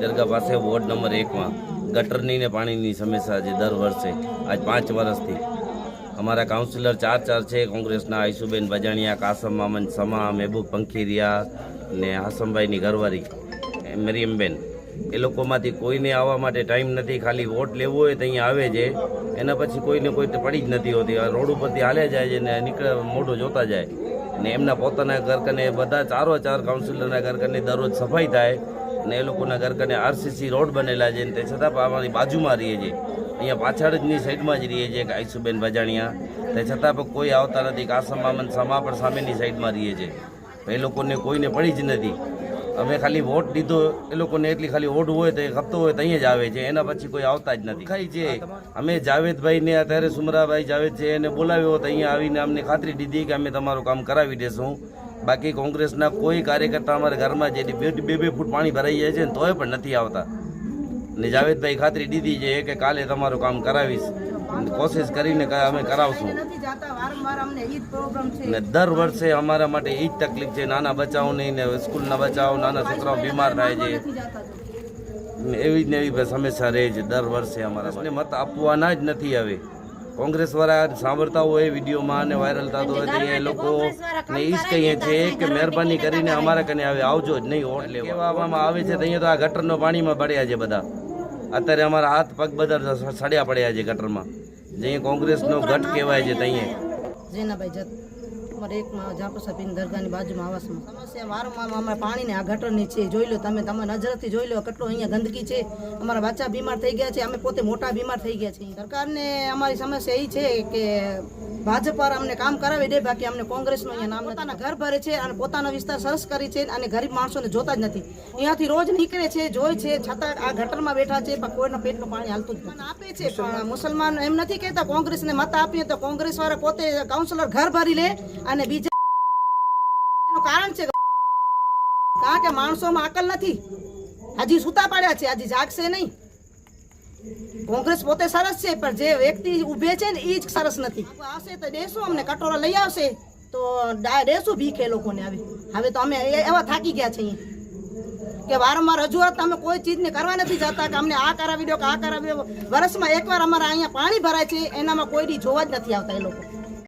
પાસે ward number એકમાં ગટરની ને પાણીની સમસ્યા છે દર વર્ષે, આજ પાંચ વર્ષથી. અમારા કાઉન્સિલર ચાર ચાર છે, કોંગ્રેસના આઈસુબેન બજાણિયા કાસમ મામન સમા, મહેબૂબ પંખીરિયા ને હાસમભાઈની ઘરવાળી, એ મરિયમબેન. એ લોકોમાંથી કોઈને આવવા માટે ટાઈમ નથી, ખાલી વોટ લેવો હોય તો અહીંયા આવે છે. એના પછી કોઈને કોઈ પડી જ નથી હોતી. રોડ ઉપરથી હાલે જાય છે ને નીકળે મોઢું જોતા જાય. ને એમના પોતાના ઘર કને બધા ચારો ચાર કાઉન્સિલરના ઘર કને દરરોજ સફાઈ થાય. ને એ લોકોના ઘર કને આરસીસી રોડ બનેલા છે ને તે છતાં પણ અમારી બાજુમાં રહીએ છીએ. અહીંયા પાછળ જની સાઈડમાં જ રહીએ છીએ કે આઈસુબેન ભજાણિયા. તે છતાં પણ કોઈ આવતા નથી. કાસમ મામન સમા પણ સામેની સાઈડમાં રહીએ છીએ. એ લોકોને કોઈને પડી જ નથી. અમે ખાલી વોટ લીધો એ લોકોને એટલી ખાલી વોટ હોય તો એ હપ્તો હોય તો અહીંયા જ આવે છે. એના પછી કોઈ આવતા જ નથી. ખાઈ છે. અમે જાવેદભાઈને અત્યારે સુમરાભાઈ જાવેદ છે એને બોલાવ્યો તો અહીંયા આવીને અમને ખાતરી દીધી કે અમે તમારું કામ કરાવી દેશું. બાકી કોંગ્રેસના કોઈ કાર્યકર્તા અમારા ઘરમાં જેથી બે બે બે ફૂટ પાણી ભરાઈ જાય છે ને તોય પણ નથી આવતા. ને જાવેદભાઈ ખાતરી દીધી છે કે કાલે તમારું કામ કરાવીશ. કોશિશ કરીને ક- અમે કરાવશું. નથી જાતા વારંવાર અમને ઈ જ પ્રોબ્લેમ છે. ને દર વર્ષે અમારા માટે એ જ તકલીફ છે. નાના બચ્ચાઓની ને સ્કૂલના બચ્ચાઓ નાના છોકરાઓ બીમાર થાય છે. ને એવી જ ને એવી સમસ્યા રહે છે દર વર્ષે અમારા મત આપવાના જ નથી હવે. કોંગ્રેસ વાળા સાંભળતા હોય વિડીયોમાં અને વાયરલ થતો હોય તો એ લોકો ને એ જ કહીએ છે કે મહેરબાની કરીને અમારા કને આવે આવજો જ નહીં હોટ લેવા. કહેવામાં આવે છે તો અહીંયા તો આ ગટરનો પાણીમાં પડ્યા છે બધા. અત્યારે અમારા હાથ પગ બધા સડ્યા પડ્યા છે ગટરમાં. જે કોંગ્રેસનો ગઢ કહેવાય છે ત્યાં જેનાભાઈ અમારે એકમાં જાપસાબીન દરગાહની બાજુમાં આવાસમાં. સમસ્યા વારંવાર અમારે પાણીને આ ગટરની છે. જોઈ લો તમે તમે નજરથી જોઈ લો કેટલો અહીંયા ગંદકી છે. અમારા બચ્ચા બીમાર થઈ ગયા છે. અમે પોતે મોટા બીમાર થઈ ગયા છે સરકારને અમારી સમસ્યા એ છે કે ભાજપ પર અમને કામ કરાવી દે બાકી અમને કોંગ્રેસનું અહીંયા નામ પોતાના ઘર ભરે છે અને પોતાનો વિસ્તાર સરસ કરી છે અને ગરીબ માણસોને જોતા જ નથી. અહીંયાથી રોજ નીકળે છે જોઈ છે છતાં આ ગટરમાં બેઠા છે પણ કોઈના પેટનું પાણી હાલતું જ આપે છે પણ મુસલમાન એમ નથી કહેતા કોંગ્રેસને મત આપીએ તો કોંગ્રેસ વાળા પોતે કાઉન્સિલર ઘર ભરી લે અને બીજા કારણ છે કારણ કે માણસોમાં અકલ નથી. હજી સુતા પાડ્યા છે હજી જાગશે નહીં. કોંગ્રેસ પોતે સરસ છે, પણ જે વ્યક્તિ ઊભે છે ને એ જ સરસ નથી. આવશે તો દેશું અમને કટોરા લઈ આવશે, તો દેશું ભીખે લોકોને હવે હવે તો અમે એવા થાકી ગયા છે અહીંયા કે વારંવાર રજૂઆત અમે કોઈ ચીજને કરવા નથી જતા, કે અમને આ કરાવી દો, કે આ કરાવી દો. વર્ષમાં એકવાર અમારા અહીંયા પાણી ભરાય છે, એનામાં કોઈ જોવા જ નથી આવતા એ લોકો.